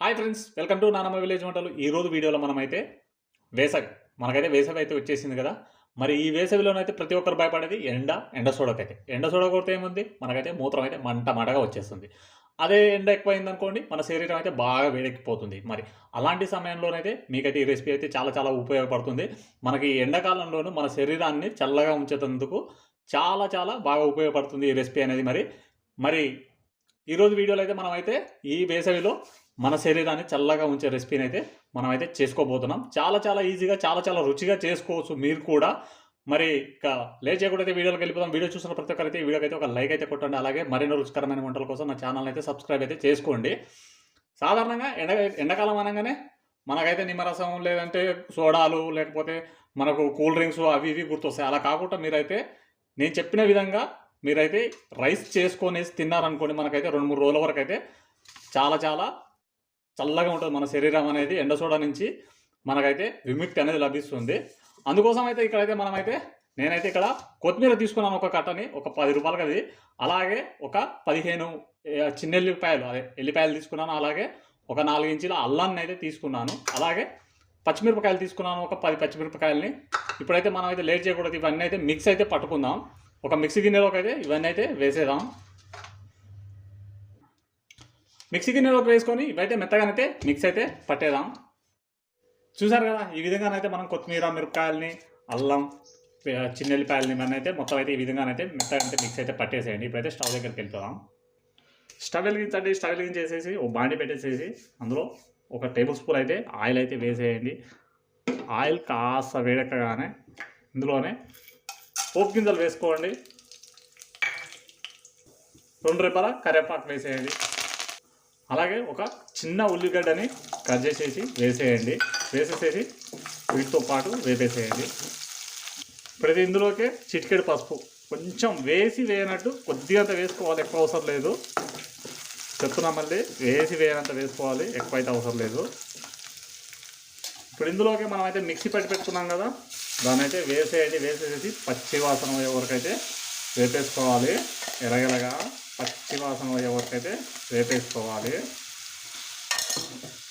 Hi friends welcome to నానమ్మ village వంటలు. ఈరోజు వీడియోలో మనమైతే వేసవి మనకైతే వేసవి అయితే వచ్చేసింది కదా. మరి ఈ వేసవిలోనైతే ప్రతి ఒక్కరు భయపడేది ఎండ ఎండ సోడకైతే. ఎండ సోడ కొడితే ఏముంది? మనకైతే మూత్రం అయితే మంట మంటగా వచ్చేస్తుంది. అదే ఎండ ఎక్కువైంది అనుకోండి మన శరీరం అయితే బాగా వేడెక్కిపోతుంది. మరి అలాంటి సమయంలోనైతే మీకైతే ఈ రెసిపీ అయితే చాలా చాలా ఉపయోగపడుతుంది. మనకి ఈ ఎండాకాలంలోనూ మన శరీరాన్ని చల్లగా ఉంచేటందుకు చాలా చాలా బాగా ఉపయోగపడుతుంది ఈ రెసిపీ అనేది మరి. మరి ఈరోజు వీడియోలో అయితే మనమైతే ఈ వేసవిలో మన శరీరాన్ని చల్లగా ఉంచే రెసిపీని అయితే మనం అయితే చేసుకోబోతున్నాం. చాలా చాలా ఈజీగా చాలా చాలా రుచిగా చేసుకోవచ్చు మీరు కూడా. మరి ఇక లేట్ చేయకుండా అయితే వీడియోకి వెళ్ళిపోతాం వీడియో చూసిన ప్రతి ఒక్కరైతే ఈ వీడియోకి అయితే ఒక లైక్ అయితే కొట్టండి. అలాగే మరిన్ని రుచికరమైన వంటల కోసం నా ఛానల్ అయితే సబ్స్క్రైబ్ అయితే చేసుకోండి. సాధారణంగా ఎండ ఎండాకాలం అనగానే మనకైతే నిమ్మరసం లేదంటే సోడాలు లేకపోతే మనకు కూల్ డ్రింక్స్ అవి ఇవి గుర్తొస్తాయి. అలా కాకుండా మీరైతే నేను చెప్పిన విధంగా మీరైతే రైస్ చేసుకొని తిన్నారనుకోండి మనకైతే రెండు మూడు రోజుల వరకు అయితే చాలా చాలా చల్లగా ఉంటుంది మన శరీరం అనేది ఎండ సోడా నుంచి మనకైతే విముక్తి అనేది లభిస్తుంది. అందుకోసం అయితే ఇక్కడైతే మనమైతే నేనైతే ఇక్కడ కొత్తిమీర తీసుకున్నాను ఒక కట్టని ఒక పది రూపాయలకి అది. అలాగే ఒక పదిహేను చిన్న ఎల్లిపాయలు అదే ఎల్లిపాయలు తీసుకున్నాను. అలాగే ఒక నాలుగు ఇంచుల అల్లాన్ని అయితే తీసుకున్నాను. అలాగే పచ్చిమిరపకాయలు తీసుకున్నాను ఒక పది పచ్చిమిరపకాయలని. ఇప్పుడైతే మనం అయితే లేట్ చేయకూడదు. ఇవన్నీ అయితే మిక్స్ అయితే పట్టుకుందాం. ఒక మిక్సీ గిన్నెలోకి అయితే ఇవన్నీ అయితే వేసేదాం మిక్సీ గిన్నెలోకి వేసుకొని ఇవైతే మెత్తగానైతే మిక్స్ అయితే పట్టేద్దాం. చూసారు కదా ఈ విధంగానైతే మనం కొత్తిమీర మిరపకాయలని అల్లం చిన్నెల్లిపాయలని చిన్న ఇవన్నీ అయితే మొత్తం అయితే ఈ విధంగానైతే మెత్తగా అయితే మిక్స్ అయితే పట్టేసేయండి. ఇప్పుడైతే స్టవ్ దగ్గరికి వెళ్ళిపోదాం స్టవ్ వెలిగించండి స్టవ్ వెలిగించేసేసి ఓ బాండి పెట్టేసేసి అందులో ఒక టేబుల్ స్పూన్ అయితే ఆయిల్ అయితే వేసేయండి. ఆయిల్ కాస్త వేడెక్కగానే ఇందులోనే పోపు గింజలు వేసుకోండి. రెండు రెప్పల కరివేపాకు వేసేయండి. అలాగే ఒక చిన్న ఉల్లిగడ్డని కట్ చేసేసి వేసేయండి. వేసేసేసి వీటితో పాటు వేపేసేయండి. ప్రతి ఇందులోకి చిటికెడు పసుపు. కొంచెం వేసి వేయనట్టు కొద్దిగా అంత వేసుకోవాలి ఎక్కువ అవసరం లేదు. చెప్తున్నా మళ్ళీ వేసి వేయనంత వేసుకోవాలి ఎక్కువ అయితే అవసరం లేదు. ఇప్పుడు ఇందులోకి మనం అయితే మిక్సీ పట్టి పెట్టుకున్నాం కదా దాన్ని అయితే వేసేయండి వేసేసి పచ్చి వాసన అయ్యే వరకు అయితే వేపేసుకోవాలి. ఎరగెలగా పచ్చివాసన అయ్యే వరకు అయితే వేపేసుకోవాలి.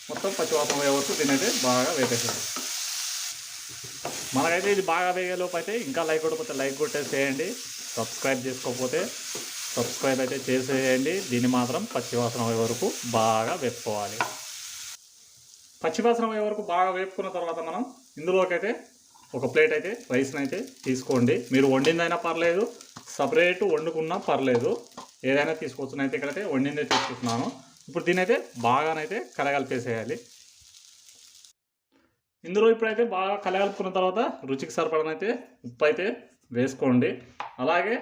మొత్తం పచ్చివాసన అయ్యే వరకు దీని అయితే బాగా వేపేసేది మనకైతే ఇది బాగా వేగేలోపు అయితే ఇంకా లైక్ కొట్టకపోతే లైక్ కొట్టేసేయండి. సబ్స్క్రైబ్ చేసుకోకపోతే సబ్స్క్రైబ్ అయితే చేసేయండి. దీన్ని మాత్రం పచ్చివాసన అయ్యే వరకు బాగా వేపుకోవాలి. పచ్చివాసన అయ్యే వరకు బాగా వేపుకున్న తర్వాత మనం ఇందులోకి అయితే ఒక ప్లేట్ అయితే రైస్ని అయితే తీసుకోండి. మీరు వండిందైనా పర్లేదు సపరేట్ వండుకున్నా పర్లేదు. ఏదైనా తీసుకోవచ్చు అయితే ఇక్కడైతే వండిందే తీసుకుంటున్నాను ఇప్పుడు దీనైతే అయితే బాగానైతే కలగలిపేసేయాలి. ఇందులో ఇప్పుడైతే బాగా కలగలుపుకున్న తర్వాత రుచికి సరిపడనైతే ఉప్పు అయితే వేసుకోండి. అలాగే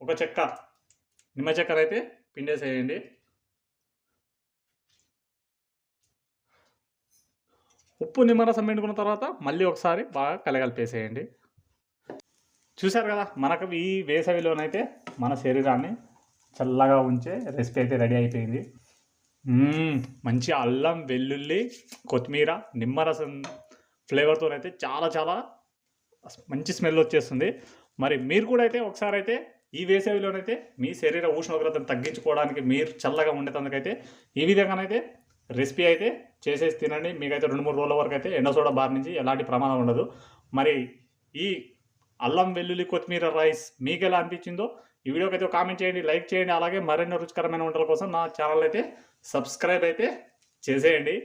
ఒక చెక్క నిమ్మ చెక్కనైతే అయితే పిండేసేయండి. ఉప్పు నిమ్మరసం పిండుకున్న తర్వాత మళ్ళీ ఒకసారి బాగా కలగలిపేసేయండి. చూశారు కదా మనకు ఈ వేసవిలోనైతే మన శరీరాన్ని చల్లగా ఉంచే రెసిపీ అయితే రెడీ అయిపోయింది. మంచి అల్లం వెల్లుల్లి కొత్తిమీర నిమ్మరసం ఫ్లేవర్తో అయితే చాలా చాలా మంచి స్మెల్ వచ్చేస్తుంది. మరి మీరు కూడా అయితే ఒకసారి అయితే ఈ వేసవిలోనైతే మీ శరీర ఉష్ణోగ్రతను తగ్గించుకోవడానికి మీరు చల్లగా ఉండేటందుకైతే ఈ విధంగానైతే రెసిపీ అయితే చేసేసి తినండి. మీకైతే రెండు మూడు రోజుల వరకు అయితే ఎండసోడ బార్ బారి నుంచి ఎలాంటి ప్రమాదం ఉండదు. మరి ఈ అల్లం వెల్లుల్లి కొత్తిమీర రైస్ మీకు ఎలా అనిపించిందో ఈ వీడియోకి అయితే కామెంట్ చేయండి లైక్ చేయండి అలాగే మరిన్ని రుచికరమైన వంటల కోసం నా ఛానల్ అయితే సబ్స్క్రైబ్ అయితే చేసేయండి.